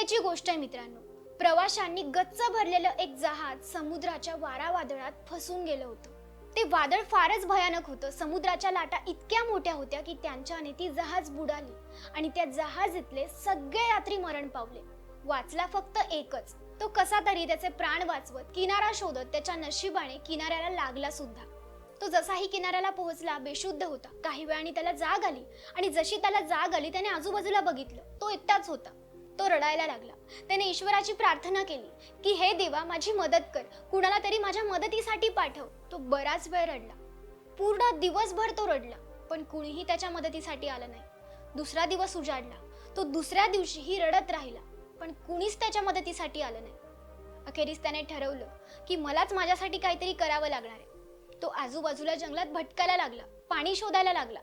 वेळेची गोष्ट आहे मित्रांनो. प्रवाशांनी गच्च भरलेलं एक जहाज समुद्राच्या वारा वादळात फसून गेलं होतं. ते वादळ फारच भयानक होतं. समुद्राच्या लाटा इतक्या मोठ्या होत्या की त्यांच्याने ती जहाज बुडाली आणि त्या जहाजीतले सगळे यात्री मरण पावले. वाचला फक्त एकच. तो कसा तरी त्याचे प्राण वाचवत किनारा शोधत त्याच्या नशिबाने किनाऱ्याला लागला सुद्धा. तो जसाही किनाऱ्याला पोहोचला बेशुद्ध होता. काही वेळाने त्याला जाग आली आणि जशी त्याला जाग आली त्याने आजूबाजूला बघितलं. तो एकटाच होता. तो रडायला लागला. त्याने ईश्वराची प्रार्थना केली की हे देवा माझी मदत कर. कुणाला तरी माझ्या मदतीसाठी पाठव. तो बराच वेळ रडला. पूर्ण दिवसभर तो रडला पण कुणीही त्याच्या मदतीसाठी आलं नाही. दुसरा दिवस उजाडला. तो दुसऱ्या दिवशीही रडत राहिला पण कुणीच त्याच्या मदतीसाठी आलं नाही. अखेरीस त्याने ठरवलं की मलाच माझ्यासाठी काहीतरी करावं लागणार आहे. तो आजूबाजूला जंगलात भटकायला लागला पाणी शोधायला लागला.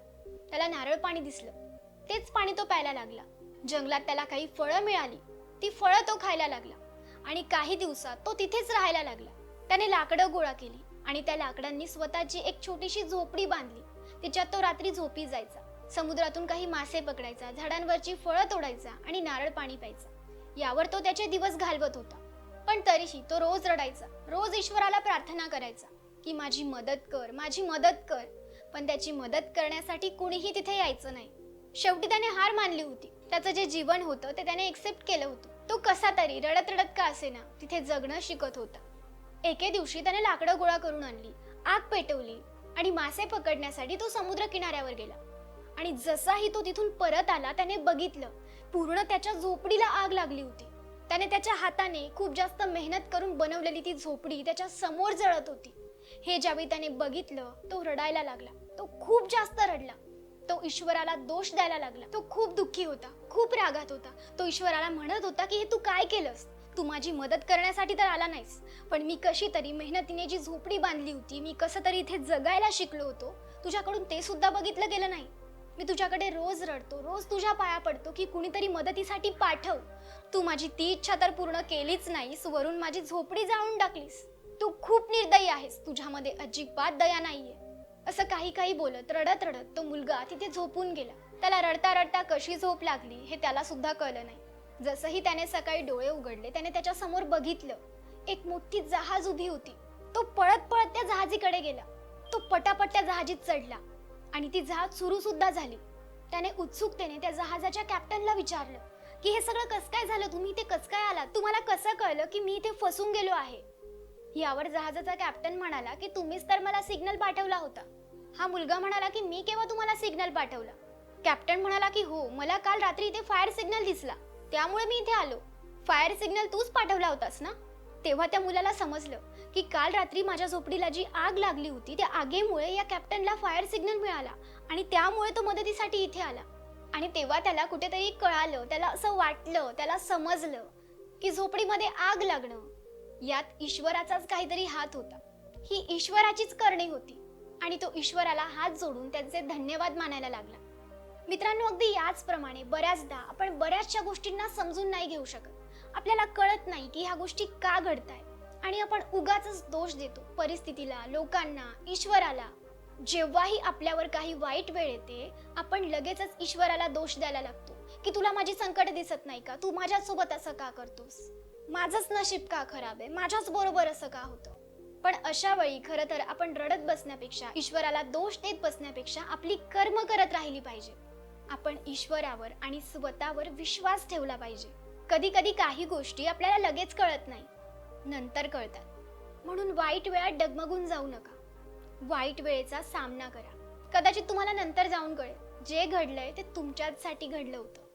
त्याला नारळ पाणी दिसलं. तेच पाणी तो प्यायला लागला. जंगलात त्याला काही फळं मिळाली ती फळं तो खायला लागला. आणि काही दिवसात तो तिथेच राहायला लागला. त्याने लाकडं गोळा केली आणि त्या लाकडांनी स्वतःची एक छोटीशी झोपडी बांधली. तिच्यात तो रात्री झोपी जायचा. समुद्रातून काही मासे पकडायचा झाडांवरची फळं तोडायचा आणि नारळ पाणी प्यायचा. यावर तो त्याचे दिवस घालवत होता. पण तरीही तो रोज रडायचा रोज ईश्वराला प्रार्थना करायचा की माझी मदत कर माझी मदत कर. पण त्याची मदत करण्यासाठी कुणीही तिथे यायचं नाही. शेवटी त्याने हार मानली होती. त्याचं जे जीवन होतं ते त्याने एक्सेप्ट केलं होतं. तो कसा तरी रडत रडत का असेना तिथे जगणं शिकत होता. एके दिवशी त्याने लाकडं गोळा करून आणली आग पेटवली आणि मासे पकडण्यासाठी तो समुद्र किनाऱ्यावर गेला. आणि जसाही तो तिथून परत आला त्याने बघितलं पूर्ण त्याच्या झोपडीला आग लागली होती. त्याने त्याच्या हाताने खूप जास्त मेहनत करून बनवलेली ती झोपडी त्याच्यासमोर जळत होती. हे ज्यावेळी त्याने बघितलं तो रडायला लागला. तो खूप जास्त रडला. तो ईश्वराला दोष द्यायला लागला. तो खूप दुःखी होता. खूप रागात होता. तो ईश्वराला म्हणत होता की हे तू काय केलंस? तू माझी मदत करण्यासाठी तर आला नाहीस. पण मी कशी तरी मेहनतीने जी झोपडी बांधली होती मी कसं तरी इथे जगायला शिकलो होतो. तुझ्याकडून ते सुद्धा बघितलं गेलं नाही. मी तुझ्याकडे रोज रडतो रोज तुझ्या पाया पडतो की कुणीतरी मदतीसाठी पाठव. तू माझी ती इच्छा तर पूर्ण केलीच नाहीस वरून माझी झोपडी जाळून टाकलीस. तू खूप निर्दयी आहेस. तुझ्यामध्ये अजिबात दया नाहीये. असं काही काही बोलत रडत रडत तो मुलगा तिथे झोपून गेला. त्याला रडता रडता कशी झोप लागली हे त्याला सुद्धा कळलं नाही. जसंही त्याने सकाळी डोळे उघडले त्याने त्याच्यासमोर बघितलं. एक मोठी जहाज उभी होती. तो पळत पळत त्या जहाजीकडे गेला. तो पटापट त्या जहाजीत चढला. आणि ती जहाज सुरू सुद्धा झाली. त्याने उत्सुकतेने त्या जहाजाच्या कॅप्टनला विचारलं की हे सगळं कसं काय झालं? तुम्ही इथे कसं काय आलात? तुम्हाला कसं कळलं की मी इथे फसून गेलो आहे? यावर जहाजाचा कॅप्टन म्हणाला की तुम्हीच तर मला सिग्नल पाठवला होता. हा मुलगा म्हणाला की मी केव्हा तुम्हाला सिग्नल पाठवला? कॅप्टन म्हणाला की हो मला काल रात्री इथे फायर सिग्नल दिसला. त्यामुळे मी इथे आलो. फायर सिग्नल तूच पाठवला होतास ना? तेव्हा त्या मुलाला समजलं की काल रात्री माझ्या झोपडीला जी आग लागली होती त्या आगीमुळे या कॅप्टनला फायर सिग्नल मिळाला आणि त्यामुळे तो मदतीसाठी इथे आला. आणि तेव्हा त्याला कुठेतरी कळालं त्याला असं वाटलं त्याला समजलं की झोपडीमध्ये आग लागणं यात ईश्वराचाच काहीतरी हात होता. ही ईश्वराचीच करणी होती. आणि तो ईश्वराला हात जोडून त्यांचे धन्यवाद मानायला लागला. मित्रांनो अगदी याचप्रमाणे बऱ्याचदा आपण बऱ्याचशा गोष्टींना समजून नाही घेऊ शकत. आपल्याला कळत नाही की ह्या गोष्टी का घडताय आणि आपण उगाच दोष देतो परिस्थितीला लोकांना ईश्वराला. जेव्हाही आपल्यावर काही वाईट वेळ येते आपण लगेचच ईश्वराला दोष द्यायला लागतो. की तुला माझी संकट दिसत नाही का? तू माझ्यासोबत असं का करतोस? माझंच नशीब का खराब आहे? माझ्याच बरोबर असं का होतं? पण अशा वेळी खरं तर आपण रडत बसण्यापेक्षा ईश्वराला दोष देत बसण्यापेक्षा आपली कर्म करत राहिली पाहिजे. आपण ईश्वरावर आणि स्वतःवर विश्वास ठेवला पाहिजे. कधी कधी काही गोष्टी आपल्याला लगेच कळत नाही. नंतर कळतात. म्हणून वाईट वेळात डगमगून जाऊ नका. वाईट वेळेचा सामना करा. कदाचित तुम्हाला नंतर जाऊन कळेल. जे घडलंय ते तुमच्यासाठी घडलं होतं.